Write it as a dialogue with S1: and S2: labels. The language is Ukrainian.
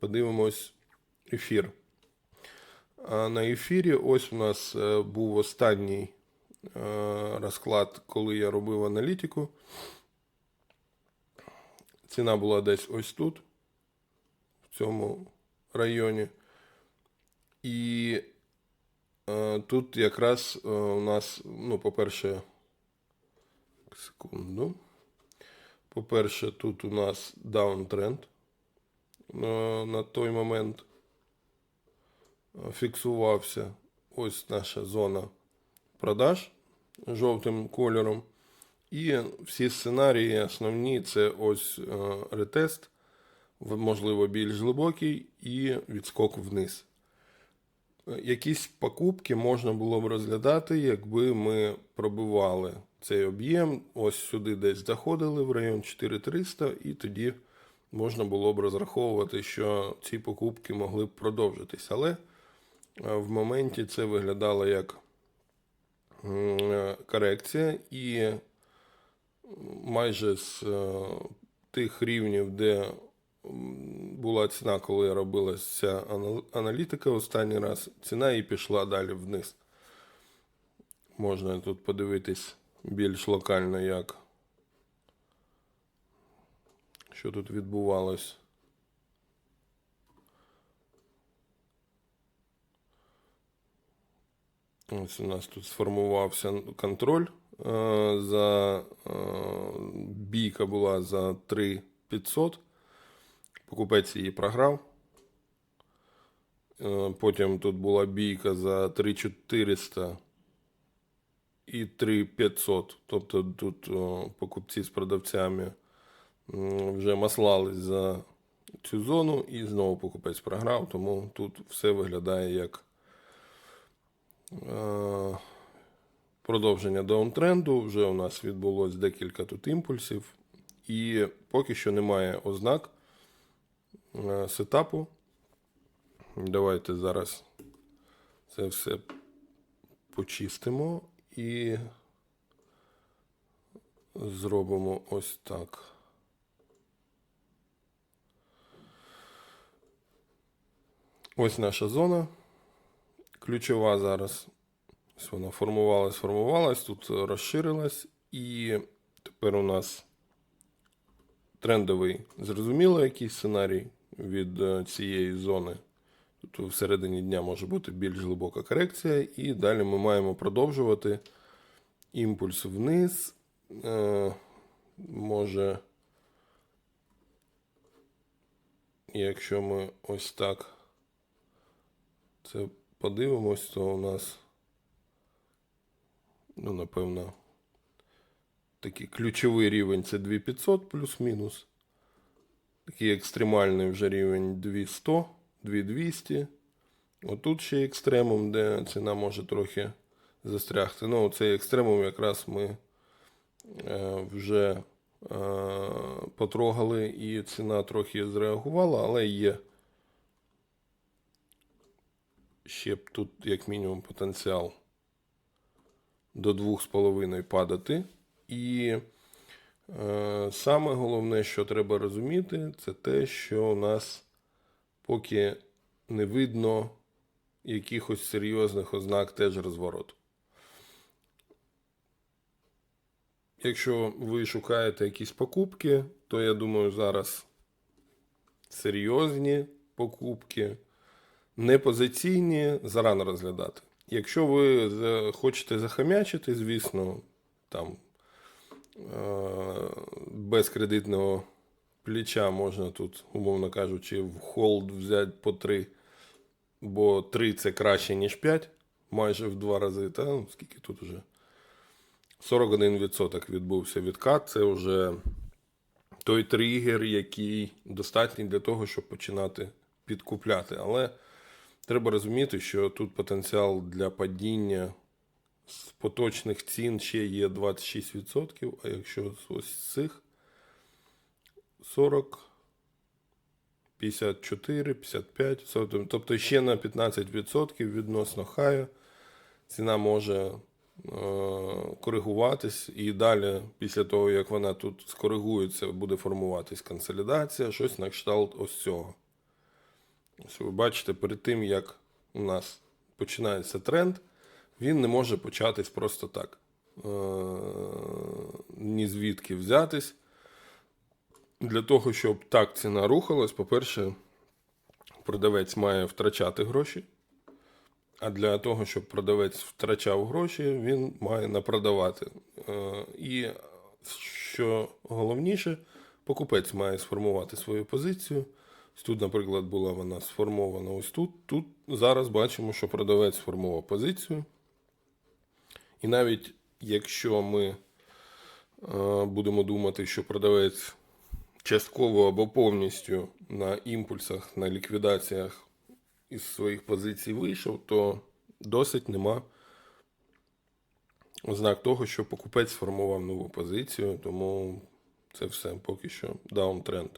S1: подивимось ефір. А на ефірі ось у нас е, був останній е, розклад, коли я робив аналітику. Ціна була десь ось тут, в цьому районі. І е, тут якраз у нас, ну, по-перше, секунду. По-перше, тут у нас даунтренд на, той момент е, фіксувався. Ось наша зона продаж жовтим кольором. І всі сценарії основні це ось е, ретест, можливо, більш глибокий, і відскок вниз. Якісь покупки можна було б розглядати, якби ми пробивали цей об'єм, ось сюди десь заходили в район 4300, і тоді можна було б розраховувати, що ці покупки могли б продовжитись. Але е, в моменті це виглядало як е, корекція, і майже з е, тих рівнів, де була ціна, коли робилася ця аналітика останній раз, ціна і пішла далі вниз. Можна тут подивитись більш локально, як що тут відбувалось. Ось у нас тут сформувався контроль. е, За е, бійка була за 3500. Покупець її програв. Е, Потім тут була бійка за 3400 і 3500. Тобто тут покупці з продавцями вже маслались за цю зону, і знову покупець програв, тому тут все виглядає як е, продовження даунтренду. Вже у нас відбулось декілька тут імпульсів, і поки що немає ознак е, сетапу. Давайте зараз це все почистимо і зробимо ось так. Ось наша зона. Ключова зараз. Ось вона формувалась, формувалась, тут розширилась, і тепер у нас трендовий, зрозуміло, який сценарій від е, цієї зони. Тут всередині дня може бути більш глибока корекція, і далі ми маємо продовжувати імпульс вниз. Е, може, якщо ми ось так це подивимось, то у нас, ну, напевно, такий ключовий рівень це 2500 плюс-мінус. Такий екстремальний вже рівень 200, 2200. Отут ще екстремум, де ціна може трохи застрягти. Ну, цей екстремум якраз ми е, вже е, потрогали, і ціна трохи зреагувала, але є ще б тут, як мінімум, потенціал до 2,5 падати. І е, саме головне, що треба розуміти, це те, що у нас поки не видно якихось серйозних ознак теж розвороту. Якщо ви шукаєте якісь покупки, то я думаю, зараз серйозні покупки, не позиційні, зарано розглядати. Якщо ви хочете захамячити, звісно, там е, без кредитного плеча можна тут, умовно кажучи, в холд взяти по 3, бо 3 це краще, ніж 5, майже в два рази. Та ну, скільки тут вже? 41% відбувся відкат. Це вже той тригер, який достатній для того, щоб починати підкупляти. Але треба розуміти, що тут потенціал для падіння з поточних цін ще є 26%, а якщо з ось цих 40, 54, 55, 40, тобто ще на 15% відносно хаю ціна може е, коригуватись, і далі, після того, як вона тут скоригується, буде формуватись консолідація, щось на кшталт ось цього. Ось ви бачите, перед тим, як у нас починається тренд, він не може початись просто так. Е, Ні звідки взятись. Для того, щоб так ціна рухалась, по-перше, продавець має втрачати гроші. А для того, щоб продавець втрачав гроші, він має напродавати. Е, І що головніше, покупець має сформувати свою позицію. Тут, наприклад, була вона сформована ось тут. Тут зараз бачимо, що продавець сформував позицію. І навіть якщо ми е, будемо думати, що продавець частково або повністю на імпульсах, на ліквідаціях із своїх позицій вийшов, то досить нема ознак того, що покупець сформував нову позицію, тому це все поки що даунтренд.